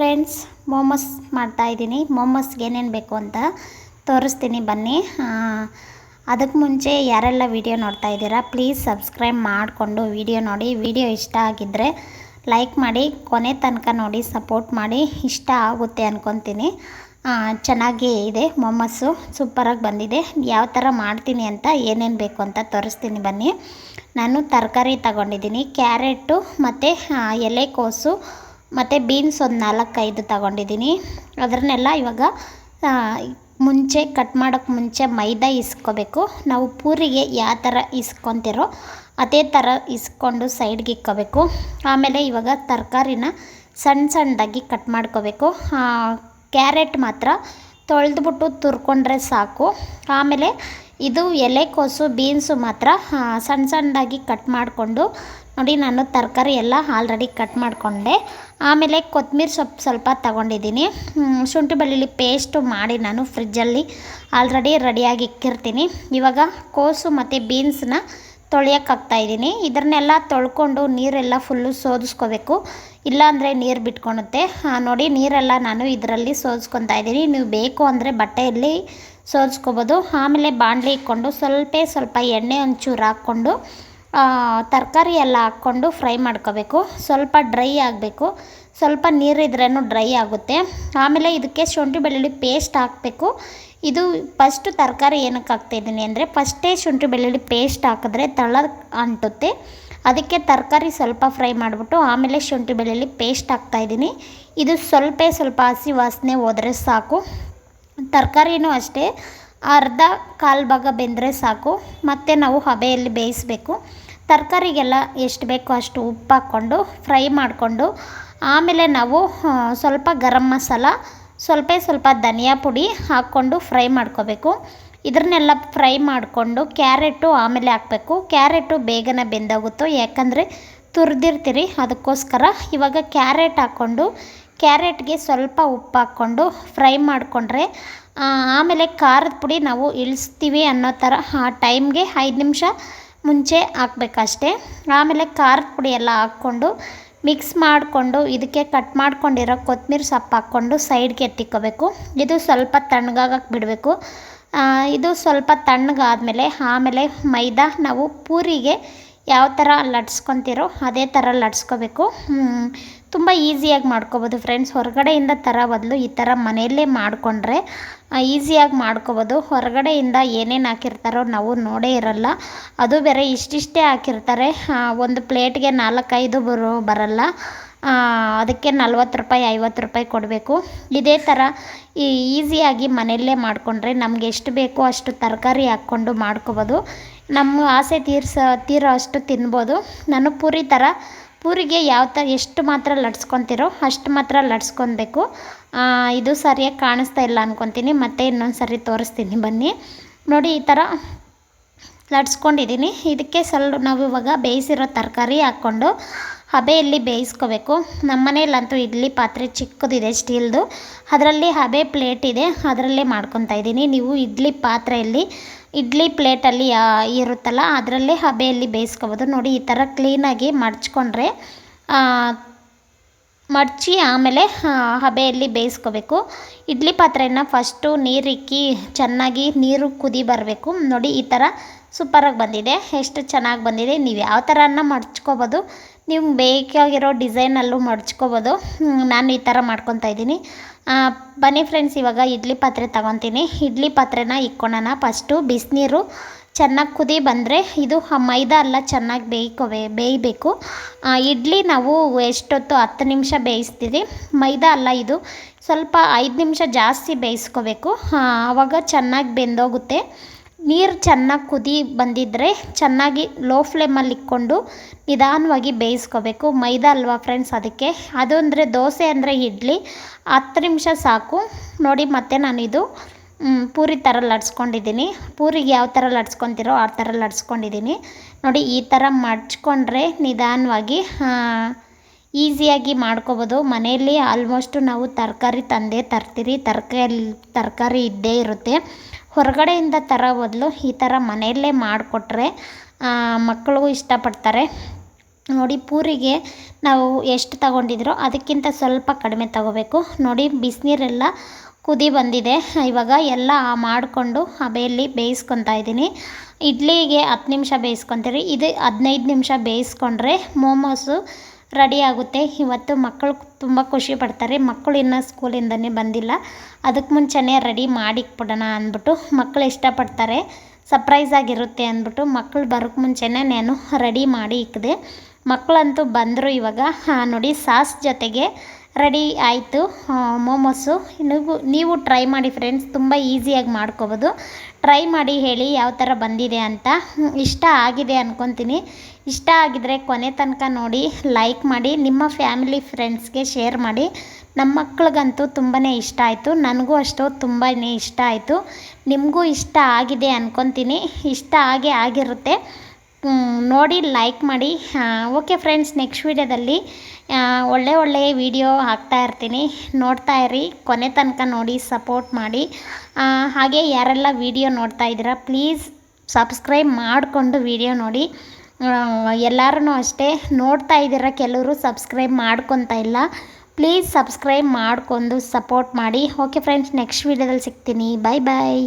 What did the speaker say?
Friends, ಮೊಮಸ್ ಮಾಡ್ತಾಯಿದ್ದೀನಿ ಮೊಮಸ್ಗೆ ಏನೇನು ಬೇಕು ಅಂತ ತೋರಿಸ್ತೀನಿ ಬನ್ನಿ. ಅದಕ್ಕೆ ಮುಂಚೆ ಯಾರೆಲ್ಲ ವಿಡಿಯೋ ನೋಡ್ತಾ ಇದ್ದೀರಾ ಪ್ಲೀಸ್ ಸಬ್ಸ್ಕ್ರೈಬ್ ಮಾಡಿಕೊಂಡು ವಿಡಿಯೋ ನೋಡಿ. ವಿಡಿಯೋ ಇಷ್ಟ ಆಗಿದ್ದರೆ ಲೈಕ್ ಮಾಡಿ, ಕೊನೆ ತನಕ ನೋಡಿ ಸಪೋರ್ಟ್ ಮಾಡಿ. ಇಷ್ಟ ಆಗುತ್ತೆ ಅಂದ್ಕೊತೀನಿ ಚೆನ್ನಾಗಿ ಇದೆ ಮೊಮ್ಮಸ್ಸು ಸೂಪರಾಗಿ ಬಂದಿದೆ. ಯಾವ ಥರ ಮಾಡ್ತೀನಿ ಅಂತ ಏನೇನು ಬೇಕು ಅಂತ ತೋರಿಸ್ತೀನಿ ಬನ್ನಿ. ನಾನು ತರಕಾರಿ ತಗೊಂಡಿದ್ದೀನಿ. ಕ್ಯಾರೆಟು ಮತ್ತು ಎಲೆಕೋಸು ಮತ್ತು ಬೀನ್ಸ್ ಒಂದು ನಾಲ್ಕೈದು ತಗೊಂಡಿದ್ದೀನಿ ಅದನ್ನೆಲ್ಲ ಇವಾಗ ಮುಂಚೆ ಕಟ್ ಮಾಡೋಕ್ಕೆ ಮುಂಚೆ ಮೈದಾ ಇಸ್ಕೋಬೇಕು. ನಾವು ಪೂರಿಗೆ ಯಾವ ಥರ ಇಸ್ಕೊತಿರೋ ಅದೇ ಥರ ಇಸ್ಕೊಂಡು ಸೈಡ್ಗೆ ಇಕ್ಕೋಬೇಕು. ಆಮೇಲೆ ಇವಾಗ ತರಕಾರಿನ ಸಣ್ಣ ಸಣ್ಣದಾಗಿ ಕಟ್ ಮಾಡ್ಕೋಬೇಕು. ಕ್ಯಾರೆಟ್ ಮಾತ್ರ ತೊಳೆದ್ಬಿಟ್ಟು ತುರ್ಕೊಂಡ್ರೆ ಸಾಕು. ಆಮೇಲೆ ಇದು ಎಲೆಕೋಸು ಬೀನ್ಸು ಮಾತ್ರ ಸಣ್ಣ ಸಣ್ಣದಾಗಿ ಕಟ್ ಮಾಡಿಕೊಂಡು ನೋಡಿ ನಾನು ತರಕಾರಿ ಎಲ್ಲ ಆಲ್ರೆಡಿ ಕಟ್ ಮಾಡಿಕೊಂಡೆ. ಆಮೇಲೆ ಕೊತ್ತಂಬರಿ ಸೊಪ್ಪು ಸ್ವಲ್ಪ ತಗೊಂಡಿದ್ದೀನಿ. ಶುಂಠಿ ಬೆಳ್ಳುಳ್ಳಿ ಪೇಸ್ಟು ಮಾಡಿ ನಾನು ಫ್ರಿಜ್ಜಲ್ಲಿ ಆಲ್ರೆಡಿ ರೆಡಿಯಾಗಿ ಇಕ್ಕಿರ್ತೀನಿ. ಇವಾಗ ಕೋಸು ಮತ್ತು ಬೀನ್ಸ್ನ ತೊಳೆಯೋಕೆ ಇದ್ದೀನಿ. ಇದನ್ನೆಲ್ಲ ತೊಳ್ಕೊಂಡು ನೀರೆಲ್ಲ ಫುಲ್ಲು ಸೋದಿಸ್ಕೋಬೇಕು. ಇಲ್ಲಾಂದರೆ ನೀರು ಬಿಟ್ಕೊಳುತ್ತೆ ನೋಡಿ ನೀರೆಲ್ಲ ನಾನು ಇದರಲ್ಲಿ ಸೋದಿಸ್ಕೊತಾ ಇದ್ದೀನಿ. ನೀವು ಬೇಕು ಅಂದರೆ ಬಟ್ಟೆಯಲ್ಲಿ ಸೋದಿಸ್ಕೋಬೋದು. ಆಮೇಲೆ ಬಾಣಲಿ ಇಕ್ಕೊಂಡು ಸ್ವಲ್ಪ ಸ್ವಲ್ಪ ಎಣ್ಣೆ ಒಂಚೂರು ಹಾಕ್ಕೊಂಡು ತರಕಾರಿ ಎಲ್ಲ ಹಾಕ್ಕೊಂಡು ಫ್ರೈ ಮಾಡ್ಕೋಬೇಕು. ಸ್ವಲ್ಪ ಡ್ರೈ ಆಗಬೇಕು. ಸ್ವಲ್ಪ ನೀರಿದ್ರೂ ಡ್ರೈ ಆಗುತ್ತೆ. ಆಮೇಲೆ ಇದಕ್ಕೆ ಶುಂಠಿ ಬೆಳ್ಳುಳ್ಳಿ ಪೇಸ್ಟ್ ಹಾಕಬೇಕು. ಇದು ಫಸ್ಟು ತರಕಾರಿ ಏನಕ್ಕೆ ಹಾಕ್ತಾಯಿದ್ದೀನಿ ಅಂದರೆ ಫಸ್ಟೇ ಶುಂಠಿ ಬೆಳ್ಳುಳ್ಳಿ ಪೇಸ್ಟ್ ಹಾಕಿದ್ರೆ ತಳ ಅಂಟುತ್ತೆ. ಅದಕ್ಕೆ ತರಕಾರಿ ಸ್ವಲ್ಪ ಫ್ರೈ ಮಾಡಿಬಿಟ್ಟು ಆಮೇಲೆ ಶುಂಠಿ ಬೆಳ್ಳುಳ್ಳಿ ಪೇಸ್ಟ್ ಹಾಕ್ತಾಯಿದ್ದೀನಿ ಇದು ಸ್ವಲ್ಪ ಸ್ವಲ್ಪ ಹಸಿ ವಾಸನೆ ಹೋದರೆ ಸಾಕು. ತರಕಾರಿನೂ ಅಷ್ಟೇ. ಅರ್ಧ ಕಾಲು ಭಾಗ ಬೆಂದರೆ ಸಾಕು. ಮತ್ತು ನಾವು ಹಬೆಯಲ್ಲಿ ಬೇಯಿಸಬೇಕು. ತರಕಾರಿಗೆಲ್ಲ ಎಷ್ಟು ಬೇಕೋ ಅಷ್ಟು ಉಪ್ಪು ಹಾಕ್ಕೊಂಡು ಫ್ರೈ ಮಾಡಿಕೊಂಡು ಆಮೇಲೆ ನಾವು ಸ್ವಲ್ಪ ಗರಂ ಮಸಾಲ, ಸ್ವಲ್ಪ ಸ್ವಲ್ಪ ಧನಿಯಾ ಪುಡಿ ಹಾಕ್ಕೊಂಡು ಫ್ರೈ ಮಾಡ್ಕೋಬೇಕು. ಇದನ್ನೆಲ್ಲ ಫ್ರೈ ಮಾಡಿಕೊಂಡು ಕ್ಯಾರೆಟು ಆಮೇಲೆ ಹಾಕಬೇಕು. ಕ್ಯಾರೆಟು ಬೇಗನೆ ಬೆಂದಾಗುತ್ತೋ, ಯಾಕಂದರೆ ತುರಿದಿರ್ತೀರಿ ಅದಕ್ಕೋಸ್ಕರ. ಇವಾಗ ಕ್ಯಾರೆಟ್ ಹಾಕ್ಕೊಂಡು, ಕ್ಯಾರೆಟ್ಗೆ ಸ್ವಲ್ಪ ಉಪ್ಪು ಹಾಕ್ಕೊಂಡು ಫ್ರೈ ಮಾಡಿಕೊಂಡ್ರೆ ಆಮೇಲೆ ಖಾರದ ಪುಡಿ ನಾವು ಇಳಿಸ್ತೀವಿ ಅನ್ನೋ ಥರ, ಆ ಟೈಮ್ಗೆ ಐದು ನಿಮಿಷ ಮುಂಚೆ ಹಾಕ್ಬೇಕಷ್ಟೇ. ಆಮೇಲೆ ಖಾರದ ಪುಡಿ ಎಲ್ಲ ಹಾಕ್ಕೊಂಡು ಮಿಕ್ಸ್ ಮಾಡಿಕೊಂಡು ಇದಕ್ಕೆ ಕಟ್ ಮಾಡ್ಕೊಂಡಿರೋ ಕೊತ್ತಂಬರಿ ಸೊಪ್ಪು ಹಾಕ್ಕೊಂಡು ಸೈಡ್ಗೆ ಎತ್ತಿಕ್ಕೋಬೇಕು ಇದು ಸ್ವಲ್ಪ ತಣ್ಣಗಾಗಕ್ಕೆ ಬಿಡಬೇಕು. ಇದು ಸ್ವಲ್ಪ ತಣ್ಣಗಾದಮೇಲೆ ಆಮೇಲೆ ಮೈದಾ ನಾವು ಪೂರಿಗೆ ಯಾವ ಥರ ಲಟ್ಸ್ಕೊತಿರೋ ಅದೇ ಥರ ಲಟ್ಸ್ಕೋಬೇಕು. ತುಂಬ ಈಸಿಯಾಗಿ ಮಾಡ್ಕೋಬೋದು. ಫ್ರೆಂಡ್ಸ್ ಹೊರಗಡೆಯಿಂದ ಥರ ಬದಲು ಈ ಥರ ಮನೆಯಲ್ಲೇ ಮಾಡಿಕೊಂಡ್ರೆ ಈಸಿಯಾಗಿ ಮಾಡ್ಕೋಬೋದು. ಹೊರಗಡೆಯಿಂದ ಏನೇನು ಹಾಕಿರ್ತಾರೋ ನಾವು ನೋಡೇ ಇರಲ್ಲ. ಅದು ಬೇರೆ ಇಷ್ಟಿಷ್ಟೇ ಹಾಕಿರ್ತಾರೆ. ಒಂದು ಪ್ಲೇಟ್ಗೆ ನಾಲ್ಕೈದು ಬರೋ, ಬರಲ್ಲ. ಅದಕ್ಕೆ ನಲ್ವತ್ತು ರೂಪಾಯಿ, ಐವತ್ತು ರೂಪಾಯಿ ಕೊಡಬೇಕು. ಇದೇ ಥರ ಈ ಈಸಿಯಾಗಿ ಮನೆಯಲ್ಲೇ ಮಾಡಿಕೊಂಡ್ರೆ ನಮ್ಗೆ ಎಷ್ಟು ಬೇಕೋ ಅಷ್ಟು ತರಕಾರಿ ಹಾಕ್ಕೊಂಡು ಮಾಡ್ಕೋಬೋದು. ನಮ್ಮ ಆಸೆ ತೀರ್ಸ, ತೀರೋ ಅಷ್ಟು ತಿನ್ಬೋದು. ನಾನು ಪೂರಿ ಥರ ಪೂರಿಗೆ ಯಾವ ಥರ ಎಷ್ಟು ಮಾತ್ರ ಲಟ್ಸ್ಕೊತಿರೋ ಅಷ್ಟು ಮಾತ್ರ ಲಟ್ಸ್ಕೊಬೇಕು ಇದು ಸರಿಯಾಗಿ ಕಾಣಿಸ್ತಾ ಇಲ್ಲ ಅಂದ್ಕೊತೀನಿ ಮತ್ತೆ ಇನ್ನೊಂದು ಸರಿ ತೋರಿಸ್ತೀನಿ ಬನ್ನಿ. ನೋಡಿ, ಈ ಥರ ಲಟ್ಸ್ಕೊಂಡಿದ್ದೀನಿ ಇದಕ್ಕೆ ಸ್ವಲ್ಪ ನಾವು ಇವಾಗ ಬೇಯಿಸಿರೋ ತರಕಾರಿ ಹಾಕ್ಕೊಂಡು ಹಬೆಯಲ್ಲಿ ಬೇಯಿಸ್ಕೋಬೇಕು. ನಮ್ಮ ಮನೆಯಲ್ಲಂತೂ ಇಡ್ಲಿ ಪಾತ್ರೆ ಚಿಕ್ಕದಿದೆ ಸ್ಟೀಲ್ದು. ಅದರಲ್ಲಿ ಹಬೆ ಪ್ಲೇಟ್ ಇದೆ, ಅದರಲ್ಲೇ ಮಾಡ್ಕೊತಾ ಇದ್ದೀನಿ. ನೀವು ಇಡ್ಲಿ ಪಾತ್ರೆಯಲ್ಲಿ, ಇಡ್ಲಿ ಪ್ಲೇಟಲ್ಲಿ ಇರುತ್ತಲ್ಲ, ಅದರಲ್ಲೇ ಹಬೆಯಲ್ಲಿ ಬೇಯಿಸ್ಕೋಬೋದು. ನೋಡಿ, ಈ ಥರ ಕ್ಲೀನಾಗಿ ಮಡ್ಚ್ಕೊಂಡ್ರೆ ಮಡಚಿ ಆಮೇಲೆ ಹಬೆಯಲ್ಲಿ ಬೇಯಿಸ್ಕೋಬೇಕು. ಇಡ್ಲಿ ಪಾತ್ರೆನ ಫಸ್ಟು ನೀರಿಕ್ಕಿ ಚೆನ್ನಾಗಿ ನೀರು ಕುದಿ ಬರಬೇಕು. ನೋಡಿ, ಈ ಥರ ಸೂಪರಾಗಿ ಬಂದಿದೆ. ಎಷ್ಟು ಚೆನ್ನಾಗಿ ಬಂದಿದೆ. ನೀವು ಯಾವ ಥರನ ಮಡ್ಚ್ಕೋಬೋದು. ನೀವು ಬೇಕಾಗಿರೋ ಡಿಸೈನಲ್ಲೂ ಮಡ್ಚ್ಕೋಬೋದು. ನಾನು ಈ ಥರ ಮಾಡ್ಕೊತಾ ಇದ್ದೀನಿ. ಬನ್ನಿ ಫ್ರೆಂಡ್ಸ್ ಇವಾಗ ಇಡ್ಲಿ ಪಾತ್ರೆ ತಗೊತೀನಿ. ಇಡ್ಲಿ ಪಾತ್ರೆನ ಇಕ್ಕೊಳ್ಳೋಣ ಫಸ್ಟು ಬಿಸಿನೀರು ಚೆನ್ನಾಗಿ ಕುದಿ ಬಂದರೆ ಇದು ಮೈದಾ ಅಲ್ಲ ಚೆನ್ನಾಗಿ ಬೇಯ್ಕೋಬೇ ಬೇಯಬೇಕು. ಇಡ್ಲಿ ನಾವು ಎಷ್ಟೊತ್ತು ಹತ್ತು ನಿಮಿಷ ಬೇಯಿಸ್ತೀವಿ. ಮೈದಾ ಅಲ್ಲ ಇದು ಸ್ವಲ್ಪ ಐದು ನಿಮಿಷ ಜಾಸ್ತಿ ಬೇಯಿಸ್ಕೋಬೇಕು. ಆವಾಗ ಚೆನ್ನಾಗಿ ಬೆಂದೋಗುತ್ತೆ. ನೀರು ಚೆನ್ನಾಗಿ ಕುದಿ ಬಂದಿದ್ದರೆ ಚೆನ್ನಾಗಿ ಲೋ ಫ್ಲೇಮಲ್ಲಿ ಇಕ್ಕೊಂಡು ನಿಧಾನವಾಗಿ ಬೇಯಿಸ್ಕೋಬೇಕು. ಮೈದಾ ಅಲ್ವಾ ಫ್ರೆಂಡ್ಸ್ ಅದಕ್ಕೆ? ಅದು ಅಂದರೆ ದೋಸೆ ಅಂದರೆ ಇಡ್ಲಿ. ಹತ್ತು ನಿಮಿಷ ಸಾಕು. ನೋಡಿ ಮತ್ತೆ ನಾನು ಇದು ಪೂರಿ ಥರ ಲಡ್ಸ್ಕೊಂಡಿದ್ದೀನಿ ಪೂರಿಗೆ ಯಾವ ಥರ ಲಡ್ಸ್ಕೊತಿರೋ ಆ ಥರ ಲಡ್ಸ್ಕೊಂಡಿದ್ದೀನಿ ನೋಡಿ ಈ ಥರ ಮಡ್ಚ್ಕೊಂಡ್ರೆ ನಿಧಾನವಾಗಿ ಈಸಿಯಾಗಿ ಮಾಡ್ಕೋಬೋದು. ಮನೆಯಲ್ಲಿ ಆಲ್ಮೋಸ್ಟು ನಾವು ತರಕಾರಿ ತಂದೇ ತರ್ತೀರಿ. ತರಕಾರಿ ತರಕಾರಿ ಇದ್ದೇ ಇರುತ್ತೆ. ಹೊರಗಡೆಯಿಂದ ತರೋ ಬದಲು ಈ ಥರ ಮನೆಯಲ್ಲೇ ಮಾಡಿಕೊಟ್ರೆ ಮಕ್ಕಳು ಇಷ್ಟಪಡ್ತಾರೆ. ನೋಡಿ, ಪೂರಿಗೆ ನಾವು ಎಷ್ಟು ತಗೊಂಡಿದ್ರೋ ಅದಕ್ಕಿಂತ ಸ್ವಲ್ಪ ಕಡಿಮೆ ತಗೋಬೇಕು. ನೋಡಿ, ಬಿಸಿನೀರೆಲ್ಲ ಕುದಿ ಬಂದಿದೆ. ಇವಾಗ ಎಲ್ಲ ಮಾಡಿಕೊಂಡು ಹಬೆಯಲ್ಲಿ ಬೇಯಿಸ್ಕೊತಾ ಇದ್ದೀನಿ. ಇಡ್ಲಿಗೆ ಹತ್ತು ನಿಮಿಷ ಬೇಯಿಸ್ಕೊತೀರಿ. ಇದು ಹದಿನೈದು ನಿಮಿಷ ಬೇಯಿಸ್ಕೊಂಡ್ರೆ, ಮೋಮೋಸು ರೆಡಿ ಆಗುತ್ತೆ. ಇವತ್ತು ಮಕ್ಕಳು ತುಂಬ ಖುಷಿ ಪಡ್ತಾರೆ. ಮಕ್ಕಳು ಇನ್ನೂ ಸ್ಕೂಲಿಂದನೇ ಬಂದಿಲ್ಲ. ಅದಕ್ಕೆ ಮುಂಚೆನೇ ರೆಡಿ ಮಾಡಿಕ್ಬಿಡೋಣ ಅಂದ್ಬಿಟ್ಟು ಮಕ್ಕಳು ಇಷ್ಟಪಡ್ತಾರೆ. ಸರ್ಪ್ರೈಸ್ ಆಗಿರುತ್ತೆ ಅಂದ್ಬಿಟ್ಟು ಮಕ್ಕಳು ಬರೋಕ್ಕೆ ಮುಂಚೆನೇ ನಾನು ರೆಡಿ ಮಾಡಿ ಇಕ್ಕಿದೆ ಮಕ್ಕಳಂತೂ ಬಂದರು ಇವಾಗ. ನೋಡಿ ಸಾಸ್ ಜೊತೆಗೆ ರೆಡಿ ಆಯಿತು ಮೋಮೋಸು. ನೀವು ನೀವು ಟ್ರೈ ಮಾಡಿ ಫ್ರೆಂಡ್ಸ್ ತುಂಬ ಈಸಿಯಾಗಿ ಮಾಡ್ಕೋಬೋದು. ಟ್ರೈ ಮಾಡಿ ಹೇಳಿ ಯಾವ ಥರ ಬಂದಿದೆ ಅಂತ. ಇಷ್ಟ ಆಗಿದೆ ಅಂದ್ಕೊತೀನಿ ಇಷ್ಟ ಆಗಿದರೆ ಕೊನೆ ತನಕ ನೋಡಿ ಲೈಕ್ ಮಾಡಿ, ನಿಮ್ಮ ಫ್ಯಾಮಿಲಿ ಫ್ರೆಂಡ್ಸ್ಗೆ ಶೇರ್ ಮಾಡಿ. ನಮ್ಮ ಮಕ್ಳಿಗಂತೂ ತುಂಬಾ ಇಷ್ಟ ಆಯಿತು. ನನಗೂ ಅಷ್ಟು ತುಂಬಾ ಇಷ್ಟ ಆಯಿತು. ನಿಮಗೂ ಇಷ್ಟ ಆಗಿದೆ ಅಂದ್ಕೊತೀನಿ ಇಷ್ಟ ಆಗೇ ಆಗಿರುತ್ತೆ. ನೋಡಿ ಲೈಕ್ ಮಾಡಿ. ಓಕೆ ಫ್ರೆಂಡ್ಸ್ ನೆಕ್ಸ್ಟ್ ವೀಡಿಯೋದಲ್ಲಿ ಒಳ್ಳೆ ಒಳ್ಳೆಯ ವಿಡಿಯೋ ಹಾಕ್ತಾ ಇರ್ತೀನಿ. ನೋಡ್ತಾ ಇರಿ, ಕೊನೆ ತನಕ ನೋಡಿ ಸಪೋರ್ಟ್ ಮಾಡಿ. ಹಾಗೆ ಯಾರೆಲ್ಲ ವಿಡಿಯೋ ನೋಡ್ತಾ ಇದ್ದೀರಾ ಪ್ಲೀಸ್ ಸಬ್ಸ್ಕ್ರೈಬ್ ಮಾಡಿಕೊಂಡು ವಿಡಿಯೋ ನೋಡಿ. ಎಲ್ಲರೂ ಅಷ್ಟೇ, ನೋಡ್ತಾ ಇದ್ದೀರಾ, ಕೆಲವರು ಸಬ್ಸ್ಕ್ರೈಬ್ ಮಾಡ್ಕೊತಾ ಇಲ್ಲ. ಪ್ಲೀಸ್ ಸಬ್ಸ್ಕ್ರೈಬ್ ಮಾಡಿಕೊಂಡು ಸಪೋರ್ಟ್ ಮಾಡಿ. ಓಕೆ ಫ್ರೆಂಡ್ಸ್ ನೆಕ್ಸ್ಟ್ ವೀಡಿಯೋದಲ್ಲಿ ಸಿಗ್ತೀನಿ. ಬಾಯ್ ಬಾಯ್